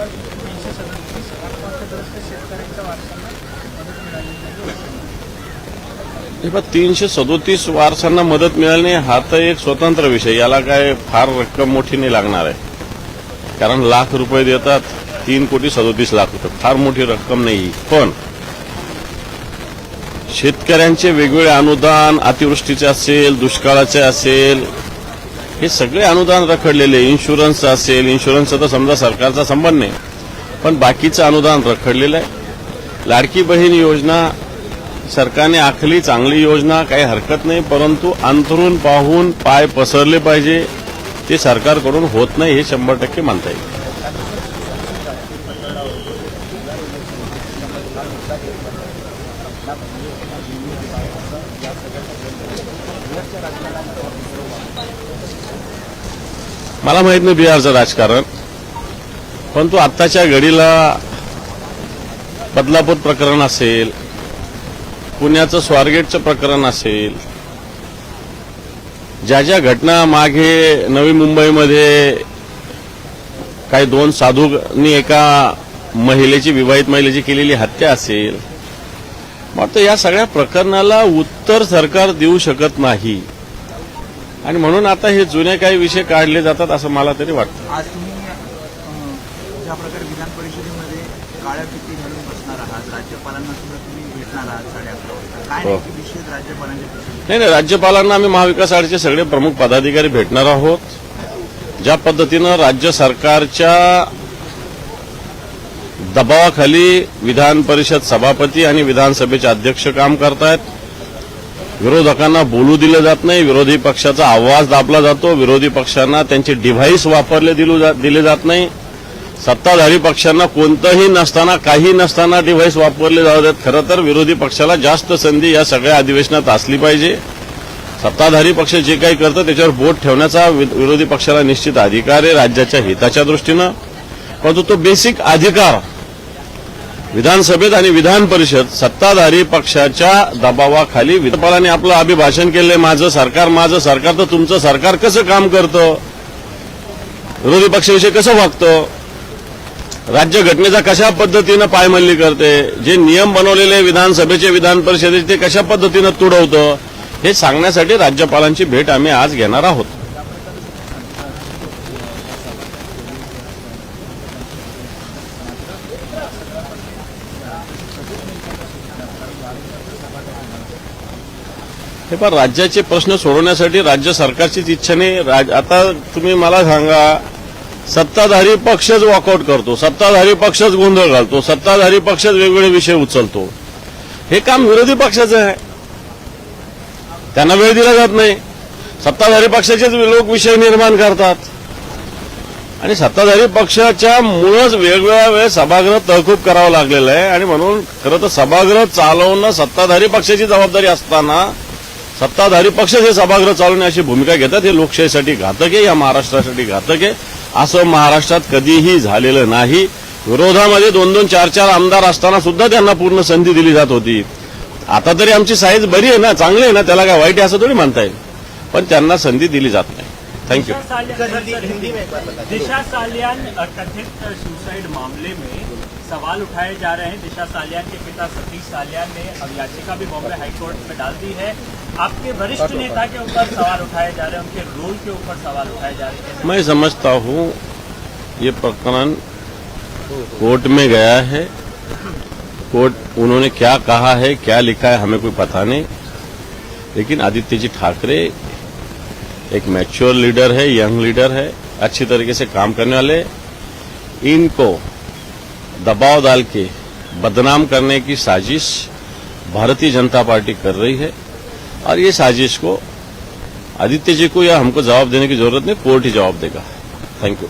जवळपास तीनशे सदतीस आत्महत्याग्रस्त शेतकऱ्यांच्या वारसांना मदत मिळाली नाही. हे तीनशे सदोतीस वारसांना मदत मिळाली हा तर एक स्वतंत्र विषय. याला काय फार रक्कम मोठी नाही लागणार आहे. कारण लाख रुपये देतात तीन कोटी सदोतीस लाख रुपये. फार मोठी रक्कम नाही पण शेतकऱ्यांचे वेगवेगळे अनुदान अतिवृष्टीचे असेल दुष्काळाचे असेल हे सगळे अनुदान रखडलेले इन्शुरन्सचं असेल इन्शुरन्सचा तर समजा सरकारचा संबंध नाही. पण बाकीचं अनुदान रखडलेलं आहे. लाडकी बहीण योजना सरकारने आखली चांगली योजना काही हरकत नाही परंतु अंतरून पाहून पाय पसरले पाहिजे. ते सरकारकडून होत नाही हे शंभर टक्के मानता येईल. मला माहीत नाही बिहारचं राजकारण परंतु आत्ताच्या घडीला बदलापूर प्रकरण असेल पुण्याचं स्वारगेटचं प्रकरण असेल ज्या ज्या घटना मागे नवी मुंबईमध्ये काही दोन साधूंनी एका महिलेची विवाहित महिलेची केलेली हत्या असेल वाटतं या सगळ्या प्रकरणाला उत्तर सरकार देऊ शकत नाही आणि म्हणून आता हे जुने काही विषय काढले जातात असं मला तरी वाटतं आज तुम्ही ज्या प्रकारे विधान परिषदेमध्ये काळ्या फिती घालून बसणार आहात राज्यपालांना सुद्धा तुम्ही भेटणार आहात साडे अकरा वाजता काय हो. विषय राज्यपालांच्या? नाही नाही राज्यपालांना आम्ही महाविकास आघाडीचे सगळे प्रमुख पदाधिकारी भेटणार आहोत ज्या पद्धतीनं राज्य सरकारच्या दबावाखाली विधान परिषद सभापती आणि विधानसभेचे अध्यक्ष काम करतायत. विरोधकांना बोलू दिलं जात नाही विरोधी पक्षाचा आवाज दाबला जातो विरोधी पक्षांना त्यांचे डिव्हाइस वापरले दिलू जा- दिले जात नाही. सत्ताधारी पक्षांना कोणतंही नसताना काही नसताना डिव्हाइस वापरले जाऊ देत खरं तर विरोधी पक्षाला जास्त संधी या सगळ्या अधिवेशनात असली पाहिजे. सत्ताधारी पक्ष जे काही करतं त्याच्यावर बोट ठेवण्याचा वि- विरोधी पक्षाला निश्चित अधिकार आहे राज्याच्या हिताच्या दृष्टीनं. परंतु तो बेसिक अधिकार. विधानसभेत आणि विधान परिषद सत्ताधारी पक्षाच्या दबावाखाली राज्यपालांनी आपलं अभिभाषण केलंय माझं सरकार माझं सरकार तर तुमचं सरकार कसं काम करतं? विरोधी पक्षाविषयी कसं वागतं? राज्य घटनेचा कशा पद्धतीनं पायमल्ली करते? जे नियम बनवलेले विधानसभेचे विधान परिषदेचे ते कशा पद्धतीनं तुडवतं? हे सांगण्यासाठी राज्यपालांची भेट आम्ही आज घेणार आहोत. हे पण राज्याचे प्रश्न सोडवण्यासाठी राज्य सरकारचीच इच्छा नाही. राज- आता तुम्ही मला सांगा सत्ताधारी पक्षच वॉकआउट करतो सत्ताधारी पक्षच गोंधळ घालतो सत्ताधारी पक्षच वेगवेगळे विषय उचलतो. हे काम विरोधी पक्षाचं आहे. त्यांना वेळ दिला जात नाही. सत्ताधारी पक्षाचेच लोक विषय निर्माण करतात. आणि सत्ताधारी पक्षाच्या मुळच वेगवेगळ्या वेळेस सभागृह तहकूब करावं लागलेलं आहे. आणि म्हणून खरं तर सभागृह चालवणं सत्ताधारी पक्षाची जबाबदारी असताना सत्ताधारी पक्ष हे सभागृह चालवण्याची भूमिका घेतात हे लोकशाहीसाठी घातक आहे या महाराष्ट्रासाठी घातक आहे. असं महाराष्ट्रात कधीही झालेलं नाही. विरोधामध्ये दोन दोन चार चार आमदार असताना सुद्धा त्यांना पूर्ण संधी दिली जात होती. आता तरी आमची साईज बरी आहे ना चांगली आहे ना त्याला काय वाईट आहे असं थोडी म्हणता येईल. पण त्यांना संधी दिली जात नाही. थँक्यू दिशा सालियान दिशा सालियान कथित सुसाइड मामले में सवाल उठाए जा रहे हैं। दिशा सालियान के पिता सतीश सालियान ने अब याचिका भी बॉम्बे हाईकोर्ट में डाल दी है। आपके वरिष्ठ नेता के ऊपर सवाल उठाए जा रहे हैं उनके रोल के ऊपर सवाल उठाए जा रहे हैं। मैं समझता हूँ ये प्रकरण कोर्ट में गया है। कोर्ट उन्होंने क्या कहा है क्या लिखा है हमें कोई पता नहीं। लेकिन आदित्य जी ठाकरे एक मैच्योर लीडर है यंग लीडर है अच्छी तरीके से काम करने वाले। इनको दबाव डाल के बदनाम करने की साजिश भारतीय जनता पार्टी कर रही है। और ये साजिश को आदित्य जी को या हमको जवाब देने की ज़रूरत नहीं, कोर्ट ही जवाब देगा। थैंक यू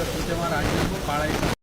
असतो तेव्हा राजधर्म पाळायचा.